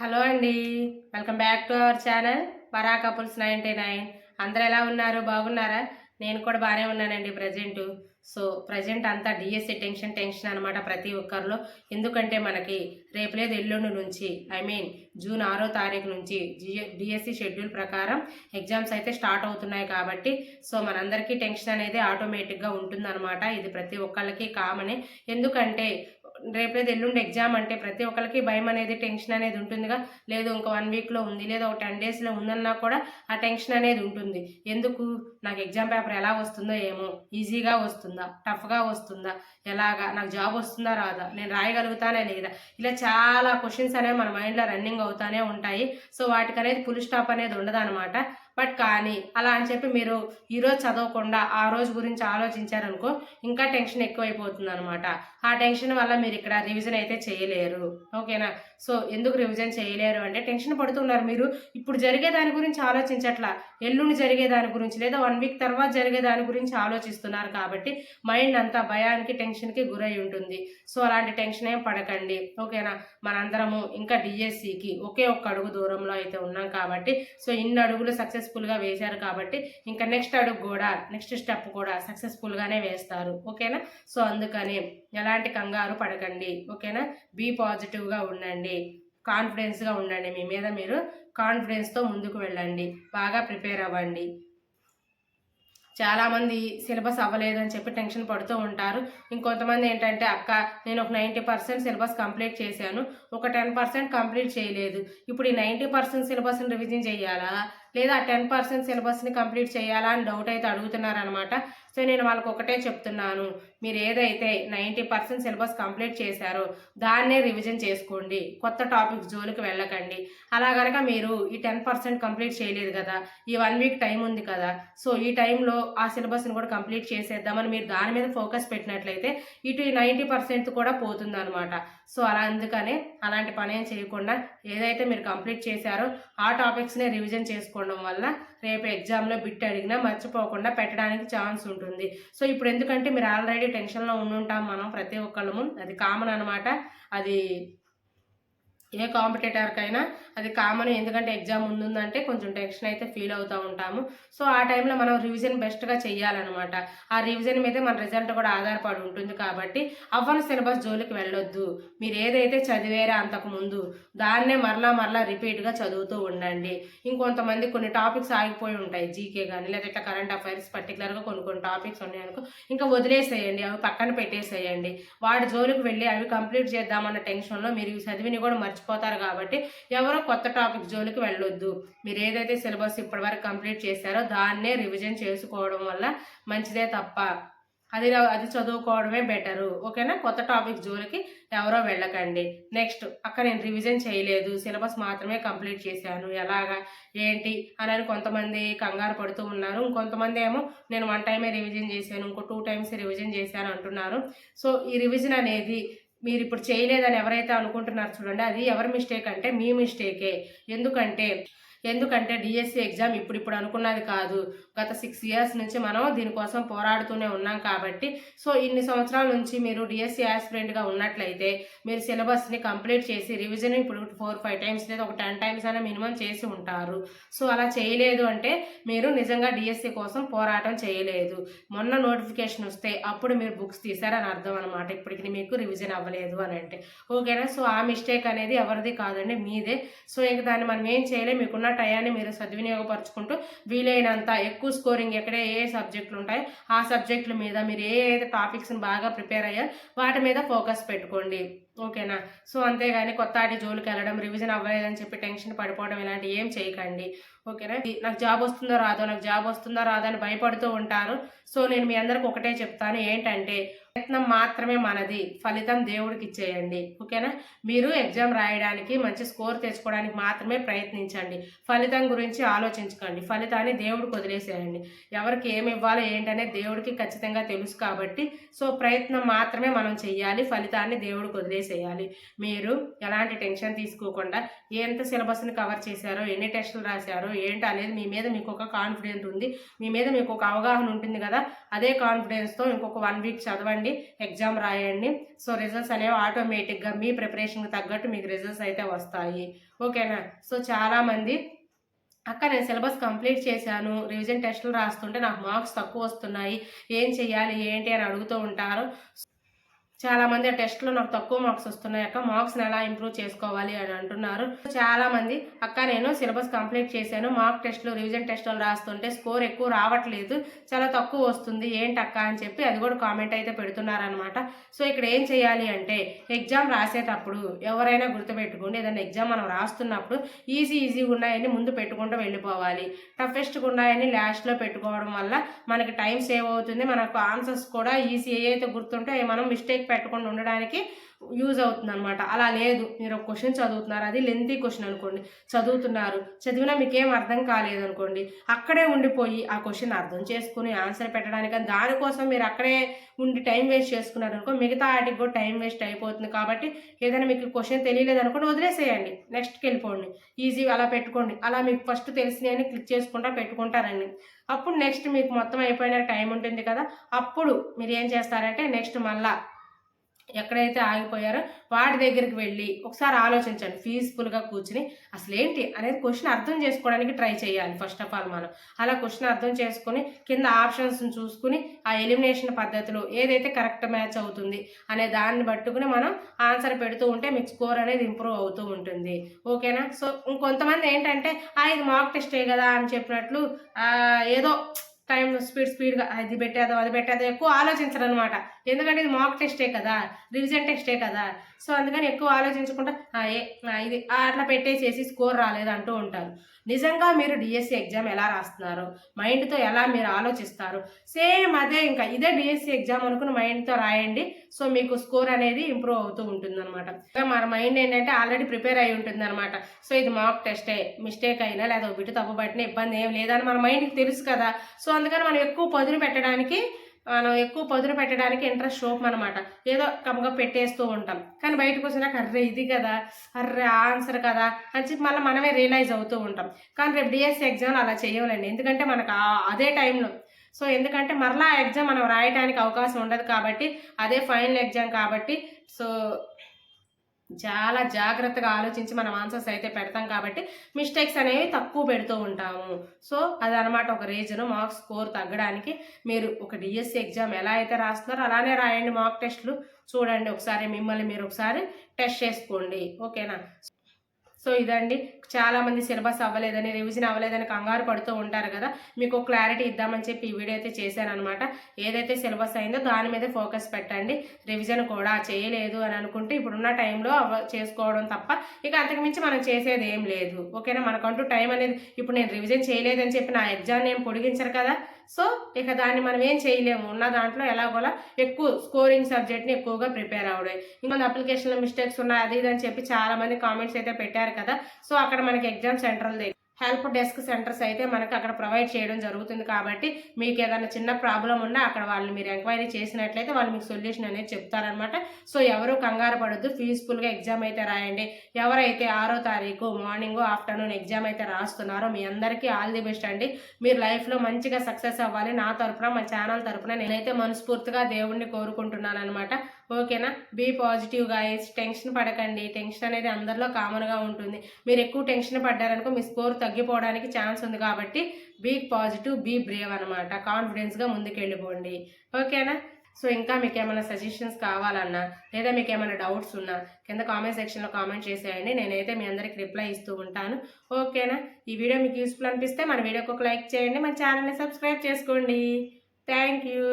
Hello అండి. Welcome back to our channel Vara couples ninety nine. అందరు ఎలా ఉన్నారు? బాగున్నారా? నేను కూడా బాగానే ఉన్నానండి ప్రజెంటు. సో ప్రజెంట్ అంతా డిఎస్సి టెన్షన్ టెన్షన్ అనమాట ప్రతి ఒక్కరిలో. ఎందుకంటే మనకి రేపు లేదు ఎల్లుండి నుంచి ఐ మీన్ జూన్ ఆరో తారీఖు నుంచి డిఎస్సి షెడ్యూల్ ప్రకారం ఎగ్జామ్స్ అయితే స్టార్ట్ అవుతున్నాయి కాబట్టి సో మనందరికీ టెన్షన్ అనేది ఆటోమేటిక్గా ఉంటుందన్నమాట. ఇది ప్రతి ఒక్కళ్ళకి కామనే. ఎందుకంటే రేపు లేదు ఎల్లుండి ఎగ్జామ్ అంటే ప్రతి ఒక్కరికి భయం అనేది టెన్షన్ అనేది ఉంటుందిగా. లేదు ఇంకో వన్ వీక్లో ఉంది లేదా ఒక టెన్ డేస్లో ఉందన్నా కూడా ఆ టెన్షన్ అనేది ఉంటుంది. ఎందుకు? నాకు ఎగ్జామ్ పేపర్ ఎలా వస్తుందో ఏమో. ఈజీగా వస్తుందా? టఫ్గా వస్తుందా? ఎలాగా? నాకు జాబ్ వస్తుందా రాదా? నేను రాయగలుగుతానే లేదా? ఇలా చాలా క్వశ్చన్స్ అనేవి మన మైండ్లో రన్నింగ్ అవుతానే ఉంటాయి. సో వాటికి అనేది ఫుల్ స్టాప్ అనేది ఉండదు అనమాట బట్ కానీ అలా అని చెప్పి మీరు ఈరోజు చదవకుండా ఆ రోజు గురించి ఆలోచించారనుకో ఇంకా టెన్షన్ ఎక్కువైపోతుంది అనమాట ఆ టెన్షన్ వల్ల మీరు ఇక్కడ రివిజన్ అయితే చేయలేరు. ఓకేనా? సో ఎందుకు రివిజన్ చేయలేరు అంటే టెన్షన్ పడుతున్నారు మీరు. ఇప్పుడు జరిగే దాని గురించి ఆలోచించట్లా. ఎల్లుండి జరిగే దాని గురించి లేదా వన్ వీక్ తర్వాత జరిగే దాని గురించి ఆలోచిస్తున్నారు కాబట్టి మైండ్ అంతా భయానికి టెన్షన్కి గురై ఉంటుంది. సో అలాంటి టెన్షన్ ఏం పడకండి. ఓకేనా మనందరము ఇంకా డిఎస్సికి ఒకే ఒక్క అడుగు దూరంలో అయితే ఉన్నాం కాబట్టి సో ఇన్ని అడుగులు సక్సెస్ఫుల్గా వేశారు కాబట్టి ఇంకా నెక్స్ట్ అడుగు కూడా నెక్స్ట్ స్టెప్ కూడా సక్సెస్ఫుల్గానే వేస్తారు. ఓకేనా సో అందుకని ఎలాంటి కంగారు పడకండి ఓకేనా? బీ పాజిటివ్గా ఉండండి కాన్ఫిడెన్స్గా ఉండండి. మీ మీద మీరు కాన్ఫిడెన్స్తో ముందుకు వెళ్ళండి బాగా ప్రిపేర్ అవ్వండి. చాలామంది సిలబస్ అవ్వలేదని చెప్పి టెన్షన్ పడుతూ ఉంటారు. ఇంకొంతమంది ఏంటంటే అక్క నేను ఒక నైంటీ పర్సెంట్ సిలబస్ కంప్లీట్ చేశాను ఒక టెన్ పర్సెంట్ కంప్లీట్ చేయలేదు. ఇప్పుడు ఈ నైంటీ పర్సెంట్ సిలబస్ని రివిజన్ చేయాలా? లేదా టెన్ పర్సెంట్ సిలబస్ని కంప్లీట్ చేయాలా? అని డౌట్ అయితే అడుగుతున్నారనమాట సో నేను వాళ్ళకి ఒకటే చెప్తున్నాను. మీరు ఏదైతే నైంటీ పర్సెంట్ సిలబస్ కంప్లీట్ చేశారో దాన్నే రివిజన్ చేసుకోండి. కొత్త టాపిక్ జోలికి వెళ్ళకండి. అలా కనుక మీరు ఈ టెన్ పర్సెంట్ కంప్లీట్ చేయలేదు కదా ఈ వన్ వీక్ టైం ఉంది కదా సో ఈ టైంలో ఆ సిలబస్ని కూడా కంప్లీట్ చేసేద్దామని మీరు దాని మీద ఫోకస్ పెట్టినట్లయితే ఇటు ఈ నైంటీ పర్సెంట్ కూడా పోతుందన్నమాట. సో అలా అందుకనే అలాంటి పని ఏం చేయకుండా ఏదైతే మీరు కంప్లీట్ చేశారో ఆ టాపిక్స్నే రివిజన్ చేసుకోవడం వల్ల రేపు ఎగ్జామ్లో బిట్ అడిగినా మర్చిపోకుండా పెట్టడానికి ఛాన్స్ ఉంటుంది. సో ఇప్పుడు ఎందుకంటే మీరు ఆల్రెడీ టెన్షన్లో ఉండుంటాం మనం ప్రతి ఒక్కళ్ళము. అది కామన్ అనమాట అది ఏ కాంపిటేటర్కైనా అది కామన్ ఎందుకంటే ఎగ్జామ్ ఉందంటే కొంచెం టెన్షన్ అయితే ఫీల్ అవుతూ ఉంటాము. సో ఆ టైంలో మనం రివిజన్ బెస్ట్గా చేయాలన్నమాట ఆ రివిజన్ మీదే మన రిజల్ట్ కూడా ఆధారపడి ఉంటుంది కాబట్టి అవ్వని సిలబస్ జోలికి వెళ్ళొద్దు. మీరు ఏదైతే చదివారో అంతకు ముందు దాన్నే మరలా మరలా రిపీట్గా చదువుతూ ఉండండి. ఇంకొంతమంది కొన్ని టాపిక్స్ ఆగిపోయి ఉంటాయి జీకే కానీ లేదా ఇట్లా కరెంట్ అఫైర్స్ పర్టికులర్గా కొన్ని కొన్ని టాపిక్స్ ఉన్నాయనుకో ఇంకా వదిలేసేయండి అవి పక్కన పెట్టేసేయండి. వాటి జోలికి వెళ్ళి అవి కంప్లీట్ చేద్దామన్న టెన్షన్లో మీరు చదివిని కూడా మర్చిపోతారు కాబట్టి ఎవరో కొత్త టాపిక్ జోలికి వెళ్ళొద్దు. మీరు ఏదైతే సిలబస్ ఇప్పటివరకు కంప్లీట్ చేశారో దాన్నే రివిజన్ చేసుకోవడం వల్ల మంచిదే తప్ప. అది అది చదువుకోవడమే బెటరు. ఓకేనా? కొత్త టాపిక్ జోలికి ఎవరో వెళ్ళకండి. నెక్స్ట్ అక్కడ నేను రివిజన్ చేయలేదు. సిలబస్ మాత్రమే కంప్లీట్ చేశాను. ఎలాగా? ఏంటి? అని అని కొంతమంది కంగారు పడుతూ ఉన్నారు. ఇంకొంతమంది ఏమో నేను వన్ టైమే రివిజన్ చేశాను. ఇంకో టూ టైమ్స్ రివిజన్ చేశాను అంటున్నారు. సో ఈ రివిజన్ అనేది మీరు ఇప్పుడు చేయలేదని ఎవరైతే అనుకుంటున్నారు చూడండి అది ఎవరి మిస్టేక్ అంటే మీ మిస్టేకే ఎందుకంటే ఎందుకంటే డిఎస్సి ఎగ్జామ్ ఇప్పుడు ఇప్పుడు అనుకున్నది కాదు. గత సిక్స్ ఇయర్స్ నుంచి మనం దీనికోసం పోరాడుతూనే ఉన్నాం కాబట్టి. సో ఇన్ని సంవత్సరాల నుంచి మీరు డిఎస్సి యాస్పిరెంట్గా ఉన్నట్లయితే మీరు సిలబస్ని కంప్లీట్ చేసి రివిజన్ ఇప్పుడు ఫోర్ ఫైవ్ టైమ్స్ లేదా ఒక టెన్ టైమ్స్ అయినా మినిమం చేసి ఉంటారు. సో అలా చేయలేదు అంటే మీరు నిజంగా డిఎస్సి కోసం పోరాటం చేయలేదు. మొన్న నోటిఫికేషన్ వస్తే అప్పుడు మీరు బుక్స్ తీసారని అర్థం అనమాట ఇప్పటికి మీకు రివిజన్ అవ్వలేదు అని అంటే. ఓకేనా? సో ఆ మిస్టేక్ అనేది ఎవరిది కాదండి మీదే. సో ఇంక దాన్ని మనం ఏం చేయలేము మీకున్న టయాన్ని మీరు సద్వినియోగపరుచుకుంటూ వీలైనంత ఎక్కువ స్కోరింగ్ ఎక్కడే ఏ సబ్జెక్టులు ఉంటాయో ఆ సబ్జెక్టుల మీద మీరు ఏ ఏ టాపిక్స్ని బాగా ప్రిపేర్ అయ్యారు వాటి మీద ఫోకస్ పెట్టుకోండి. ఓకేనా సో అంతేగాని కొత్త ఆటి జోలికి వెళ్ళడం రివిజన్ అవ్వలేదని చెప్పి టెన్షన్ పడిపోవడం ఇలాంటివి ఏం చేయకండి. ఓకేనా నాకు జాబ్ వస్తుందో రాదో నాకు జాబ్ వస్తుందో రాదో అని భయపడుతూ ఉంటారు. సో నేను మీ అందరికి ఒకటే చెప్తాను ఏంటంటే ప్రయత్నం మాత్రమే మనది. ఫలితం దేవుడికి ఇచ్చేయండి ఓకేనా? మీరు ఎగ్జామ్ రాయడానికి మంచి స్కోర్ తెచ్చుకోవడానికి మాత్రమే ప్రయత్నించండి. ఫలితం గురించి ఆలోచించకండి. ఫలితాన్ని దేవుడికి వదిలేసేయండి. ఎవరికి ఏమి ఇవ్వాలో ఏంటనే దేవుడికి ఖచ్చితంగా తెలుసు కాబట్టి సో ప్రయత్నం మాత్రమే మనం చెయ్యాలి. ఫలితాన్ని దేవుడికి వదిలేసేయాలి. మీరు ఎలాంటి టెన్షన్ తీసుకోకుండా ఎంత సిలబస్ని కవర్ చేశారో ఎన్ని టెస్టులు రాశారో ఏంటి అనేది మీ మీద మీకు ఒక కాన్ఫిడెంట్ ఉంది. మీ మీద మీకు ఒక అవగాహన ఉంటుంది కదా? అదే కాన్ఫిడెన్స్తో ఇంకొక వన్ వీక్ చదవండి. చదవండి ఎగ్జామ్ రాయండి. సో రిజల్ట్స్ అనేవి ఆటోమేటిక్గా మీ ప్రిపరేషన్కి తగ్గట్టు మీకు రిజల్ట్స్ అయితే వస్తాయి. ఓకేనా సో చాలామంది అక్క నేను సిలబస్ కంప్లీట్ చేశాను రివిజన్ టెస్టులు రాస్తుంటే నాకు మార్క్స్ తక్కువ వస్తున్నాయి ఏం చెయ్యాలి ఏంటి అని అడుగుతూ ఉంటారు. చాలా మంది ఆ టెస్ట్లో నాకు తక్కువ మార్క్స్ వస్తున్నాయి అక్క. మార్క్స్ని ఎలా ఇంప్రూవ్ చేసుకోవాలి అని అంటున్నారు. చాలామంది అక్క నేను సిలబస్ కంప్లీట్ చేశాను. మార్క్ టెస్ట్లు రివిజన్ టెస్టులు రాస్తుంటే స్కోర్ ఎక్కువ రావట్లేదు. చాలా తక్కువ వస్తుంది. ఏంటి అక్క అని చెప్పి అది కూడా కామెంట్ అయితే పెడుతున్నారనమాట సో ఇక్కడ ఏం చేయాలి అంటే ఎగ్జామ్ రాసేటప్పుడు ఎవరైనా గుర్తుపెట్టుకోండి. ఏదైనా ఎగ్జామ్ మనం రాస్తున్నప్పుడు ఈజీ ఈజీగా ఉన్నాయని ముందు పెట్టుకుంటూ వెళ్ళిపోవాలి. టఫెస్ట్గా ఉన్నాయని లాస్ట్లో పెట్టుకోవడం వల్ల మనకి టైం సేవ్ అవుతుంది. మనకు ఆన్సర్స్ కూడా ఈజీ ఏ అయితే గుర్తుంటే మనం మిస్టేక్ పెట్టకుండా ఉండడానికి యూజ్ అవుతుంది అనమాట అలా లేదు. మీరు ఒక క్వశ్చన్ చదువుతున్నారు. అది లెంతీ క్వశ్చన్ అనుకోండి. చదువుతున్నారు. చదివినా మీకు ఏం అర్థం కాలేదు అనుకోండి అక్కడే ఉండిపోయి ఆ క్వశ్చన్ అర్థం చేసుకుని ఆన్సర్ పెట్టడానికి దానికోసం మీరు అక్కడే ఉండి టైం వేస్ట్ చేసుకున్నారు అనుకో మిగతా వాటికి కూడా టైం వేస్ట్ అయిపోతుంది కాబట్టి ఏదైనా మీకు క్వశ్చన్ తెలియలేదు అనుకోండి వదిలేసేయండి నెక్స్ట్కి వెళ్ళిపోండి. ఈజీ అలా పెట్టుకోండి. అలా మీకు ఫస్ట్ తెలిసినవి క్లిక్ చేసుకుంటా పెట్టుకుంటారండి. అప్పుడు నెక్స్ట్ మీకు మొత్తం అయిపోయిన టైం ఉంటుంది కదా. అప్పుడు మీరు ఏం చేస్తారంటే నెక్స్ట్ మళ్ళీ ఎక్కడైతే ఆగిపోయారో వాటి దగ్గరికి వెళ్ళి ఒకసారి ఆలోచించండి. పీస్ఫుల్గా కూర్చుని అసలు ఏంటి అనేది క్వశ్చన్ అర్థం చేసుకోవడానికి ట్రై చేయాలి ఫస్ట్ ఆఫ్ ఆల్ మనం. అలా క్వశ్చన్ అర్థం చేసుకుని కింద ఆప్షన్స్ని చూసుకుని ఆ ఎలిమినేషన్ పద్ధతిలో ఏదైతే కరెక్ట్ మ్యాచ్ అవుతుంది అనే దాన్ని పట్టుకుని మనం ఆన్సర్ పెడుతూ ఉంటే మీకు స్కోర్ అనేది ఇంప్రూవ్ అవుతూ ఉంటుంది. ఓకేనా? సో ఇంకొంతమంది ఏంటంటే ఆ ఇది మాక్ టెస్టే కదా అని చెప్పినట్లు ఏదో టైం స్పీడ్ స్పీడ్గా అది పెట్టేదో అది పెట్టేదో ఎక్కువ ఆలోచించరు అనమాట ఎందుకంటే ఇది మాక్ టెస్టే కదా రివిజన్ టెస్టే కదా. సో అందుకని ఎక్కువ ఆలోచించకుండా ఏ ఇది అట్లా పెట్టేసేసి స్కోర్ రాలేదు అంటూ ఉంటారు. నిజంగా మీరు డిఎస్సి ఎగ్జామ్ ఎలా రాస్తున్నారు? మైండ్తో ఎలా మీరు ఆలోచిస్తారు? సేమ్ అదే ఇంకా ఇదే డిఎస్సి ఎగ్జామ్ అనుకుని మైండ్తో రాయండి. సో మీకు స్కోర్ అనేది ఇంప్రూవ్ అవుతూ ఉంటుంది అనమాట మన మైండ్ ఏంటంటే ఆల్రెడీ ప్రిపేర్ అయి ఉంటుంది అనమాట సో ఇది మాక్ టెస్టే మిస్టేక్ అయినా లేదా బిట్టు తప్పు పట్టిన ఇబ్బంది ఏం లేదని మన మైండ్కి తెలుసు కదా. సో అందుకని మనం ఎక్కువ పదును పెట్టడానికి మనం ఎక్కువ పదును పెట్టడానికి ఇంట్రెస్ట్ షోప్ అనమాట ఏదో కమ్మగా పెట్టేస్తూ ఉంటాం. కానీ బయటకు వచ్చినాక అర్రే ఇది కదా అర్రే ఆన్సర్ కదా అని చెప్పి మళ్ళీ మనమే రియలైజ్ అవుతూ ఉంటాం. కానీ రేపు డిఎస్సి ఎగ్జామ్ అలా చేయలేండి. ఎందుకంటే మనకు అదే టైంలో సో ఎందుకంటే మరలా ఎగ్జామ్ మనం రాయడానికి అవకాశం ఉండదు కాబట్టి అదే ఫైనల్ ఎగ్జామ్ కాబట్టి సో చాలా జాగ్రత్తగా ఆలోచించి మనం ఆన్సర్స్ అయితే పెడతాం కాబట్టి మిస్టేక్స్ అనేవి తక్కువ పెడుతూ ఉంటాము. సో అదనమాట ఒక రీజన్ మార్క్స్ స్కోర్ తగ్గడానికి మీరు ఒక డిఎస్సి ఎగ్జామ్ ఎలా అయితే రాస్తున్నారో అలానే రాయండి మార్క్ టెస్ట్లు చూడండి ఒకసారి మిమ్మల్ని మీరు ఒకసారి టెస్ట్ చేసుకోండి. ఓకేనా సో ఇదండి. చాలామంది సిలబస్ అవ్వలేదని రివిజన్ అవ్వలేదని కంగారు పడుతూ ఉంటారు కదా. మీకు క్లారిటీ ఇద్దామని చెప్పి ఈ వీడియో అయితే చేశానమాట ఏదైతే సిలబస్ అయిందో దాని మీద ఫోకస్ పెట్టండి. రివిజన్ కూడా చేయలేదు అని అనుకుంటే ఇప్పుడున్న టైంలో చేసుకోవడం తప్ప ఇక అంతకుమించి మనం చేసేది ఏం లేదు. ఓకేనా? మనకంటూ టైం అనేది ఇప్పుడు నేను రివిజన్ చేయలేదని చెప్పి నా ఎగ్జామ్ నేను పొడిగించరు కదా. సో ఇక దాన్ని మనం ఏం చేయలేము. ఉన్న దాంట్లో ఎలాగోలా ఎక్కువ స్కోరింగ్ సబ్జెక్ట్ని ఎక్కువగా ప్రిపేర్ అవ్వడం ఇంకొంత అప్లికేషన్లో మిస్టేక్స్ ఉన్నాయి అది ఇది అని చెప్పి చాలా మంది కామెంట్స్ అయితే పెట్టారు కదా. సో అక్కడ మనకి exam central help desk centres అయితే మనకు అక్కడ ప్రొవైడ్ చేయడం జరుగుతుంది కాబట్టి మీకు ఏదైనా చిన్న ప్రాబ్లం ఉన్నా అక్కడ వాళ్ళు మీరు ఎంక్వైరీ చేసినట్లయితే వాళ్ళు మీకు సొల్యూషన్ అనేది చెప్తారనమాట. సో ఎవరు కంగారు పడద్దు. పీస్ఫుల్గా ఎగ్జామ్ అయితే రాయండి. ఎవరైతే ఆరో తారీఖు మార్నింగ్ ఆఫ్టర్నూన్ ఎగ్జామ్ అయితే రాస్తున్నారో మీ అందరికీ ఆల్ ది బెస్ట్ అండి. మీరు లైఫ్లో మంచిగా సక్సెస్ అవ్వాలి. నా తరఫున మా ఛానల్ తరఫున నేనైతే మనస్ఫూర్తిగా దేవుణ్ణి కోరుకుంటున్నాను అనమాట ఓకేనా? Be positive guys. టెన్షన్ పడకండి. టెన్షన్ అనేది అందరిలో కామన్గా ఉంటుంది. మీరు ఎక్కువ టెన్షన్ పడ్డారనుకో మీ స్కోర్ తగ్గిపోవడానికి ఛాన్స్ ఉంది కాబట్టి బీ పాజిటివ్ బీ బ్రేవ్ అనమాట కాన్ఫిడెన్స్గా ముందుకెళ్ళిపోండి. ఓకేనా? సో ఇంకా మీకు ఏమైనా సజెషన్స్ కావాలన్నా లేదా మీకు ఏమైనా డౌట్స్ ఉన్నా కింద కామెంట్ సెక్షన్లో కామెంట్ చేసేయండి. నేనైతే మీ అందరికి రిప్లై ఇస్తూ ఉంటాను. ఓకేనా? ఈ వీడియో మీకు యూస్ఫుల్ అనిపిస్తే మన వీడియోకి ఒక లైక్ చేయండి. మన ఛానల్ని సబ్స్క్రైబ్ చేసుకోండి. Thank you.